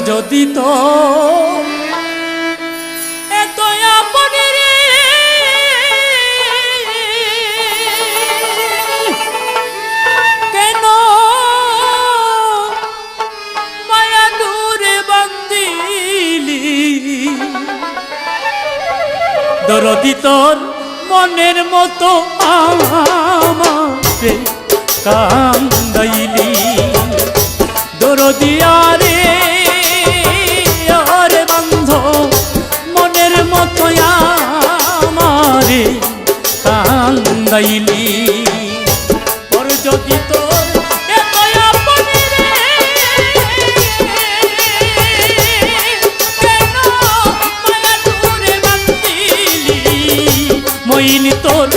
যদি তো। মায়া বান্দিলি মনের মতো আমারে কান্দাইলি। দরদিয়ারে মতো আমারে কান্দাইলি। তোর যদি তোর তোর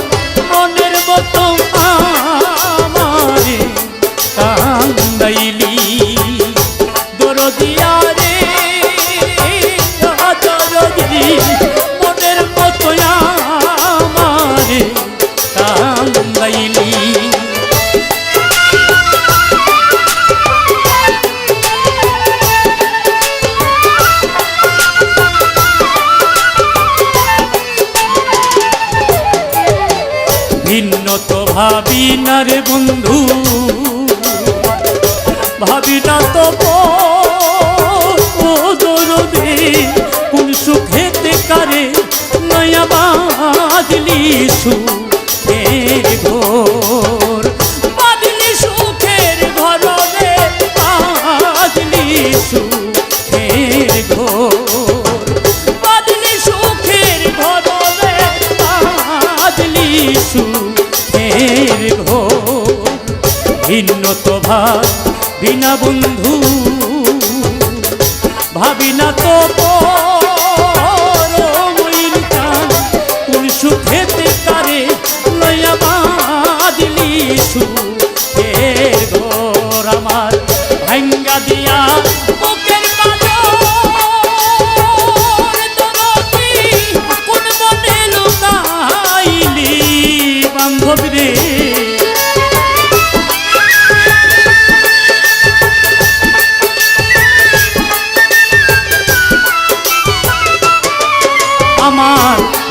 ভাবি না রে বন্ধু ভাবি না তো তো বিনা বন্ধু ভাবি না তো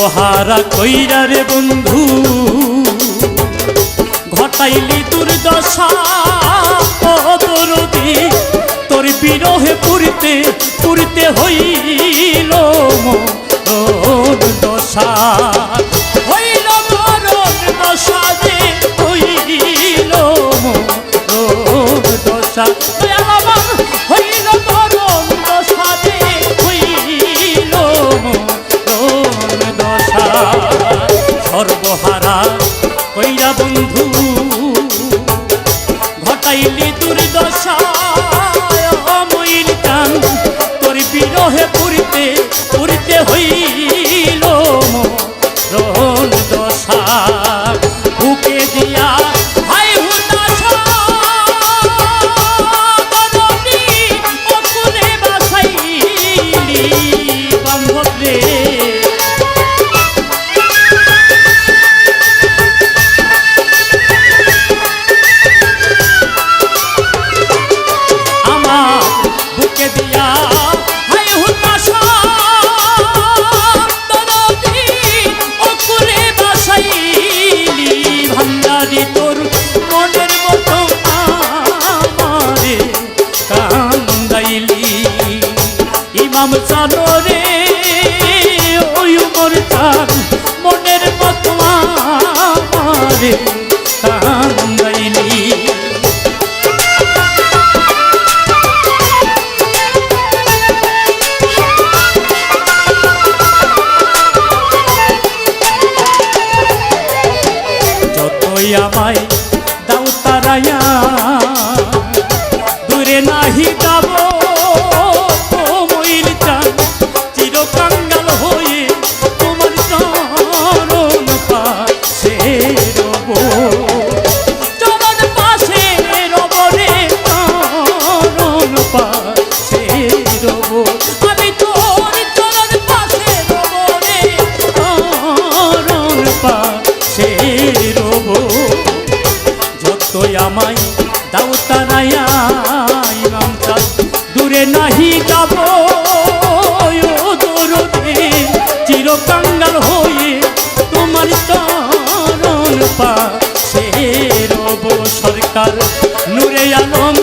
সর্বহারা কইরা রে বন্ধু, ঘটাইলি দুর্দশা। ও দরদি, তোর বিরহে পুরিতে পুরিতে হইল দশা। হইল দশা রে, হইল দশা। দূরে নাহি যাব দাও তারায়া, ইমাম সাহ দূরে নাহি যাব দূরে চিরকাঙ্গাল হয়ে তোমার চরণ পা। সে রব সরকার, নূরে আলম